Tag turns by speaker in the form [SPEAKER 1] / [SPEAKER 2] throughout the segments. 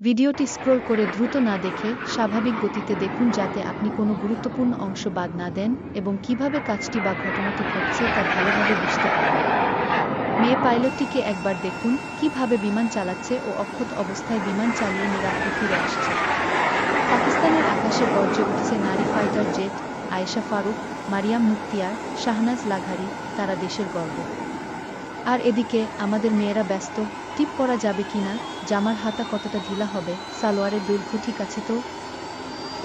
[SPEAKER 1] ভিডিওটি স্ক্রোল করে দ্রুত না দেখে স্বাভাবিক গতিতে দেখুন যাতে আপনি কোনো গুরুত্বপূর্ণ অংশ বাদ না দেন এবং কীভাবে কাজটি বা ঘটনাটি ঘটছে তা ভালোভাবে বুঝতে পারেন। মেয়ে পাইলটটিকে একবার দেখুন, কীভাবে বিমান চালাচ্ছে ও অক্ষত অবস্থায় বিমান চালিয়ে নিরাপদে ফিরে আসছে। পাকিস্তানের আকাশে গর্জে উঠছে নারী ফাইটার জেট, আয়েশা ফারুক, মারিয়াম মুক্তিয়ার শাহনাজ লাঘারি, তারা দেশের গর্ব। আর এদিকে আমাদের মেয়েরা ব্যস্ত টিপ করা যাবে কিনা জামার হাতা কতটা ঢিলা হবে, সালোয়ারের দৈর্ঘ্য ঠিক আছে তো?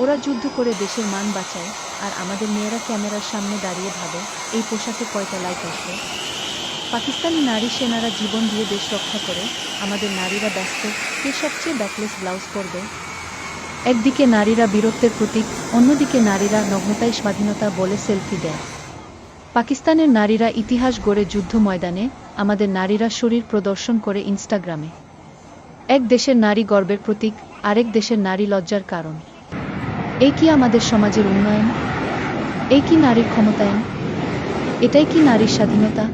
[SPEAKER 1] ওরা যুদ্ধ করে দেশের মান বাঁচায়, আর আমাদের মেয়েরা ক্যামেরার সামনে দাঁড়িয়ে ভাবে, এই পোশাকে কয়টা লাইট আসবে? পাকিস্তানি নারী সেনারা জীবন দিয়ে দেশ রক্ষা করে, আমাদের নারীরা ব্যস্ত, কে সবচেয়ে ব্যাকলেস ব্লাউজ পরবে? একদিকে নারীরা বীরত্বের প্রতীক, অন্যদিকে নারীরা নগ্নতাই স্বাধীনতা বলে সেলফি দেয়। পাকিস্তানের নারীরা ইতিহাস গড়ে যুদ্ধ ময়দানে আমাদের নারীরা শরীর প্রদর্শন করে ইনস্টাগ্রামে। এক দেশের নারী গর্বের প্রতীক, আরেক দেশের নারী লজ্জার কারণ। এই কি আমাদের সমাজের উন্নয়ন? এই কি নারীর ক্ষমতায়ন? এটাই কি নারীর স্বাধীনতা?